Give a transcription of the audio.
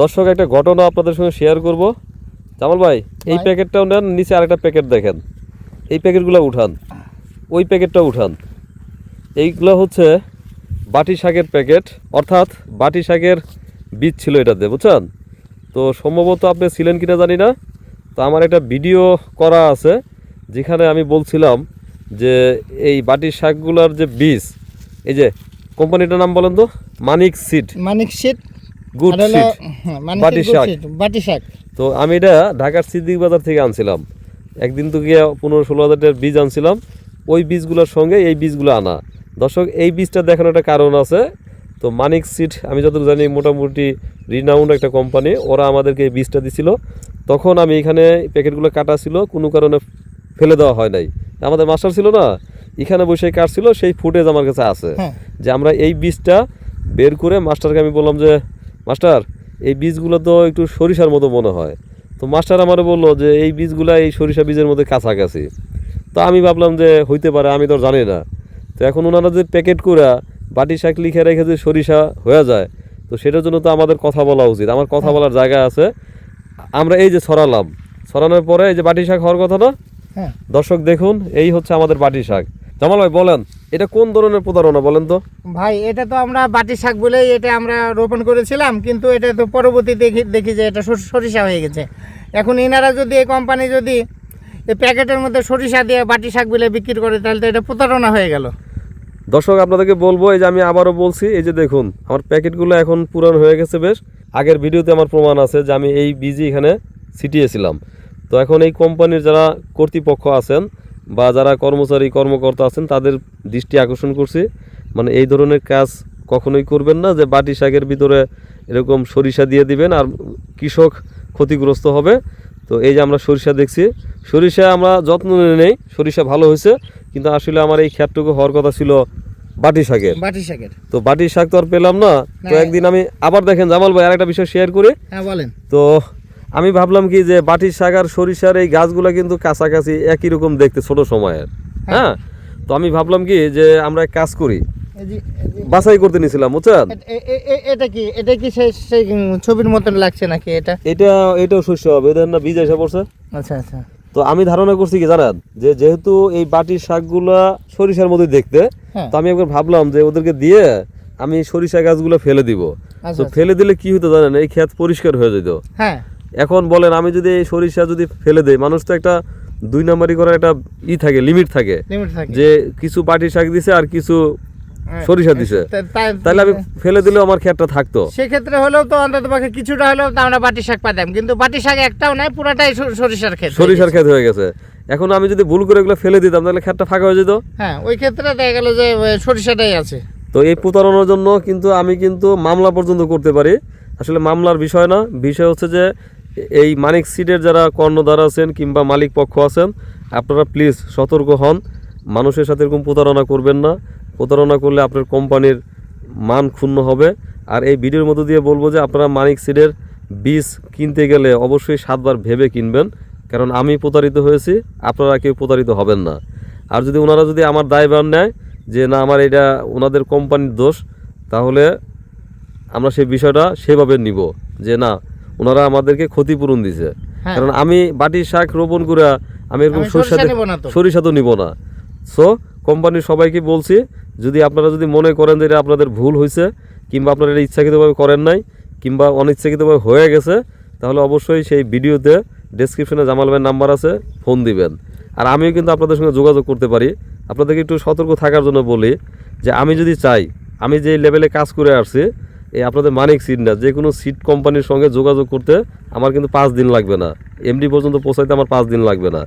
দর্শক একটা ঘটনা আপনাদের সঙ্গে শেয়ার করব। জামাল ভাই এই। প্যাকেটটাও নেন নিচে আরেকটা প্যাকেট দেখেন। এই প্যাকেটগুলো উঠান। ওই প্যাকেটটা উঠান। এইগুলো হচ্ছে বাটি শাকের প্যাকেট। অর্থাৎ বাটি শাকের বীজ ছিল এটাতে বুঝছেন? তো সম্ভবত আপনি ছিলেন কিনা জানি না। তো আমার একটা ভিডিও করা আছে যেখানে আমি বলছিলাম যে এই বাটি শাকগুলোর যে বীজ এই যে কোম্পানিটার নাম বলেন তো? মানিক সিড মানিক শীত গুড বাটি শাক। বাটি শাক তো আমি এটা ঢাকার সিদ্দিক বাজার থেকে আনছিলাম। একদিন তো গিয়ে পনেরো ষোলো হাজার টাকার বীজ আনছিলাম। ওই বীজগুলোর সঙ্গে এই বীজগুলো আনা। দর্শক এই বীজটা দেখানোর একটা কারণ আছে। তো মানিক সিড আমি যতটুকু জানি মোটামুটি রিনাউন্ড একটা কোম্পানি ওরা আমাদেরকে এই বীজটা দিছিল। তখন আমি এখানে প্যাকেটগুলো কাটা ছিল কোনো কারণে ফেলে দেওয়া হয় নাই। আমাদের মাস্টার ছিল না এখানে বসে কাটছিল সেই ফুটেজ আমার কাছে আছে। হ্যাঁ। যে আমরা এই বীজটা বের করে মাস্টারকে আমি বললাম যে মাস্টার এই বীজগুলো তো একটু সরিষার মতো মনে হয়। তো মাস্টার আমারে বলল যে এই বীজগুলো এই সরিষা বীজের মধ্যে কাছাকাছি। তো আমি ভাবলাম যে হইতে পারে আমি তো জানি না। তো এখন ওনারা যে প্যাকেট করে বাটি শাক লিখে রেখে যে সরিষা হয়ে যায় তো সেটার জন্য তো আমাদের কথা বলা উচিত। আমার কথা বলার জায়গা আছে। আমরা এই যে ছড়ালাম ছড়ানোর পরে এই যে বাটি শাক হওয়ার কথা না? হ্যাঁ। দর্শক দেখুন এই হচ্ছে আমাদের বাটি শাক। জামাল ভাই বলেন এটা কোন ধরনের প্রতারণা বলেন তো? ভাই এটা তো আমরা বাটি শাক বলেই এটা আমরা রোপণ করেছিলাম কিন্তু এটা তো পরবর্তী দেখি দেখি যে এটা সরিষা হয়ে গেছে। এখন এনারা যদি এই কোম্পানি যদি এই প্যাকেটের মধ্যে সরিষা দিয়ে বাটি শাক বলে বিক্রি করে তাহলে তো এটা প্রতারণা হয়ে গেল। দর্শক আপনাদেরকে বলব এই যে আমি আবারও বলছি এই যে দেখুন আমার প্যাকেটগুলো এখন পুরান হয়ে গেছে বেশ। আগের ভিডিওতে আমার প্রমাণ আছে যে আমি এই বীজই এখানে ছিটিয়েছিলাম। তো এখন এই কোম্পানির যারা কর্তৃপক্ষ আছেন বা যারা কর্মচারী কর্মকর্তা আছেন তাদের দৃষ্টি আকর্ষণ করছি। মানে এই ধরনের কাজ কখনোই করবেন না যে বাটি শাকের ভিতরে এরকম সরিষা দিয়ে দিবেন আর কৃষক ক্ষতিগ্রস্ত হবে। তো এই যে আমরা সরিষা দেখছি সরিষা আমরা যত্ন নিয়ে নেই সরিষা ভালো হয়েছে কিন্তু আসলে আমার এই খ্যাতটুকু হওয়ার কথা ছিল বাটি শাকের। বাটি শাকের। তো বাটি শাক তো আর পেলাম না। তো একদিন আমি আবার দেখেন জামাল ভাই আরেকটা বিষয় শেয়ার করি। হ্যাঁ বলেন। তো আমি ভাবলাম কি যে বাটির শাক আর সরিষার এই গাছগুলো কিন্তু কাছাকাছি একই রকম দেখতে ছোট সময়ের। হ্যাঁ। তো আমি ভাবলাম কি যে আমরা কাজ করি। বাছাই করতে নিছিলাম বুঝছেন? এটা কি? এটা কি সেই ছবির মতন লাগছে নাকি এটা? এটা এটাও শস্য হবে এদের না বীজ এসে পড়ছে। আচ্ছা আচ্ছা। তো আমি ধারণা করছি কি জানেন? যে যেহেতু এই বাটির শাকগুলা সরিষার মধ্যে দেখতে হ্যাঁ। তো আমি একবার ভাবলাম যে ওদেরকে দিয়ে আমি সরিষা গাছগুলো ফেলে দিব। আচ্ছা তো ফেলে দিলে কি হতো জানেন? এই ক্ষেত পরিষ্কার হয়ে যেত। হ্যাঁ। এখন বলেন আমি যদি এই সরিষা যদি ফেলে দেই মানুষ তো একটা দুই নাম্বারই করার একটা ই থাকে লিমিট থাকে। যে কিছু বাটি শাক দিছে আর কিছু হ্যাঁ। সরিষা দিছে। তাহলে আমি ফেলে দিলেও আমার থাকতো। সেক্ষেত্রে হলেও তো অন্তত পক্ষে কিছুটা হলেও তো আমরা বাটি শাক পাতাম কিন্তু বাটি শাক একটাও নাই পুরাটাই সরিষার ক্ষেত সরিষার ক্ষেত হয়ে গেছে। এখন আমি যদি ভুল করে এগুলো ফেলে দিতাম তাহলে ক্ষেতটা ফাঁকা হয়ে যেত। হ্যাঁ ওই ক্ষেত্রে দেখা গেল যে সরিষাটাই আছে। তো এই প্রতারণার জন্য কিন্তু আমি কিন্তু মামলা পর্যন্ত করতে পারি। আসলে মামলার বিষয় না বিষয় হচ্ছে যে এই মানিক সিটের যারা কর্ণধার আছেন কিংবা মালিক পক্ষ আছেন, আপনারা প্লিজ সতর্ক হন। মানুষের সাথে এরকম প্রতারণা করবেন না। প্রতারণা করলে আপনার কোম্পানির মান ক্ষুণ্ণ হবে। আর এই ভিডিওর মধ্য দিয়ে বলব যে আপনারা মানিক সিটের বীজ কিনতে গেলে অবশ্যই সাতবার ভেবে কিনবেন। কারণ আমি প্রতারিত হয়েছি, আপনারা কেউ প্রতারিত হবেন না। আর যদি ওনারা যদি আমার দায়ভার নেয় যে না, আমার এটা ওনাদের কোম্পানির দোষ, তাহলে আমরা সেই বিষয়টা সেভাবে নিব যে না ওনারা আমাদেরকে ক্ষতিপূরণ দিছে হ্যাঁ। কারণ আমি বাটির শাক রোপণ করে আমি এরকম সরিষা সরিষা তো। নিব না সো কোম্পানির সবাইকে বলছি যদি আপনারা যদি মনে করেন যে এটা আপনাদের ভুল হয়েছে কিংবা আপনারা এটা ইচ্ছাকৃতভাবে করেন নাই কিংবা অনিচ্ছাকৃতভাবে হয়ে গেছে তাহলে অবশ্যই সেই ভিডিওতে ডেসক্রিপশনে জামাল ভাইয়ের নাম্বার আছে ফোন দিবেন আর আমিও কিন্তু আপনাদের সঙ্গে যোগাযোগ করতে পারি আপনাদেরকে একটু সতর্ক থাকার জন্য বলি যে আমি যদি চাই আমি যে লেভেলে কাজ করে আসছি এই আপনাদের মানিক সিট না যে কোনো সিট কোম্পানির সঙ্গে যোগাযোগ করতে আমার কিন্তু পাঁচ দিন লাগবে না। এমডি পর্যন্ত পৌঁছাইতে আমার পাঁচ দিন লাগবে না।